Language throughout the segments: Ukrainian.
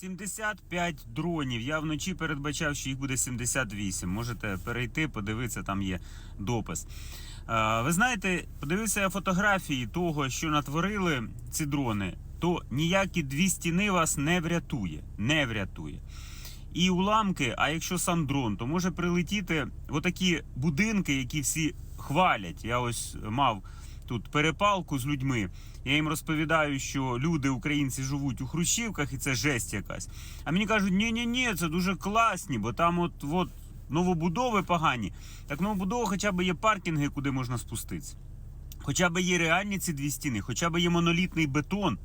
75 дронів. Я вночі передбачав, що їх буде 78. Можете перейти, подивитися, там є допис. Е, Ви знаєте, подивився я фотографії того, що натворили ці дрони, то ніякі дві стіни вас не врятує. Не врятує. І уламки, а якщо сам дрон, то може прилетіти отакі будинки, які всі хвалять. Я ось мав тут перепалку з людьми. Я їм розповідаю, що люди, українці, живуть у хрущівках, і це жесть якась. А мені кажуть, ні, ні, ні, це дуже класні, бо там от, от новобудови погані. Так новобудова хоча б є паркінги, куди можна спуститися. Хоча б є реальні ці дві стіни, хоча б є монолітний бетон,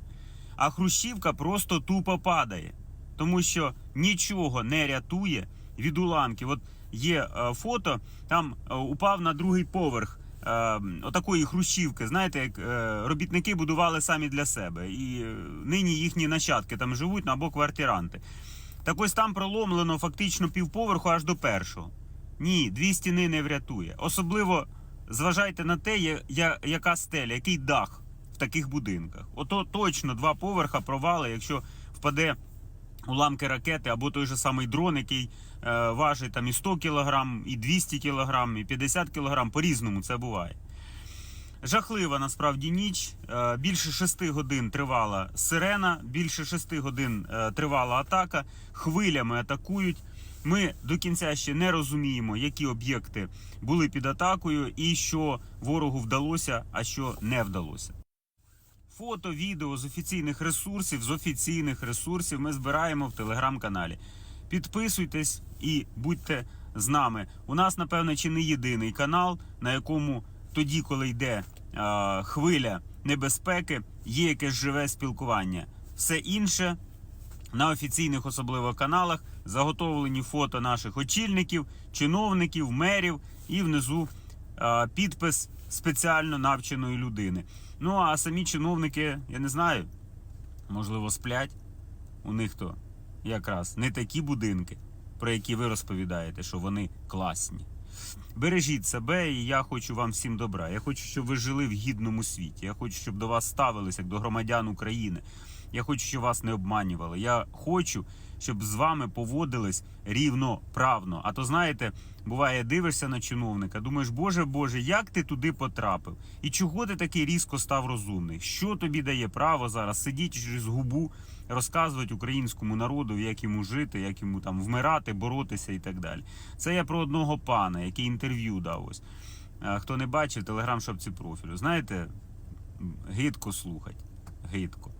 а хрущівка просто тупо падає. Тому що нічого не рятує від уламків. От є е, фото, там е, упав на другий поверх отакої хрущівки. Знаєте, як е, робітники будували самі для себе. І е, нині їхні нащадки там живуть або квартиранти. Так ось там проломлено фактично півповерху аж до першого. Ні, дві стіни не врятує. Особливо зважайте на те, я- я- яка стеля, який дах в таких будинках. Ото точно два поверха провали, якщо впаде уламки ракети або той же самий дрон, який е, важить там і 100 кг, і 200 кг, і 50 кг, по-різному це буває. Жахлива насправді ніч. Е, Більше 6 годин тривала сирена, більше 6 годин е, тривала атака. Хвилями атакують. Ми до кінця ще не розуміємо, які об'єкти були під атакою, і що ворогу вдалося, а що не вдалося. Фото, відео з офіційних ресурсів, з офіційних ресурсів ми збираємо в телеграм-каналі. Підписуйтесь і будьте з нами. У нас, напевно, чи не єдиний канал, на якому тоді, коли йде е, хвиля небезпеки, є якесь живе спілкування. Все інше на офіційних особливо каналах заготовлені фото наших очільників, чиновників, мерів і внизу підпис спеціально навченої людини. Ну а самі чиновники, я не знаю, можливо, сплять. У них то якраз не такі будинки, про які ви розповідаєте, що вони класні. Бережіть себе, і я хочу вам всім добра. Я хочу, щоб ви жили в гідному світі. Я хочу, щоб до вас ставилися як до громадян України. Я хочу, щоб вас не обманювали. Я хочу, щоб з вами поводились рівноправно. А то знаєте, буває, дивишся на чиновника, думаєш, боже Боже, як ти туди потрапив? І чого ти такий різко став розумний? Що тобі дає право зараз сидіти через губу, розказувати українському народу, як йому жити, як йому там вмирати, боротися і так далі. Це я про одного пана, який інтерв'ю дав ось. Хто не бачив, телеграм шапці профілю. Знаєте, гидко слухать. Гидко.